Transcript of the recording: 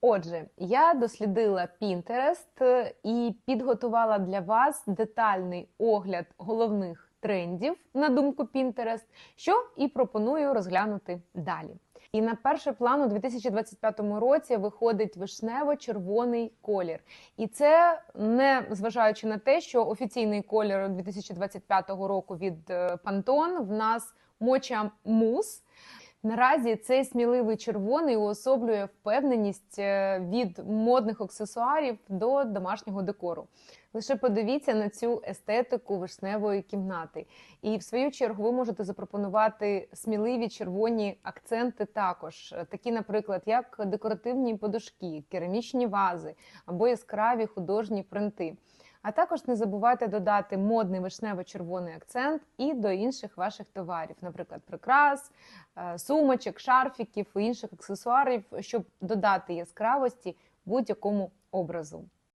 Отже, я дослідила е, і підготувала для вас детальний огляд головних трендів на думку Pinterest, що і пропоную розглянути далі. І на перший план у 2025 році виходить вишнево-червоний колір. І це не зважаючи на те, що офіційний колір 2025 року від е, Pantone в нас моча мус. Наразі цей сміливий червоний уособлює впевненість е, від модних аксесуарів до домашнього декору. Лише подивіться на цю естетику вишневої кімнати. І в свою чергу ви можете запропонувати сміливі червоні акценти також, Е, такі, наприклад, як декоративні подушки, керамічні вази або яскраві художні принти. А також не забувайте додати модний вишнево-червоний акцент і до інших ваших товарів, наприклад, прикрас, е, сумочок, шарфіків і інших аксесуарів, щоб додати яскравості будь-якому образу.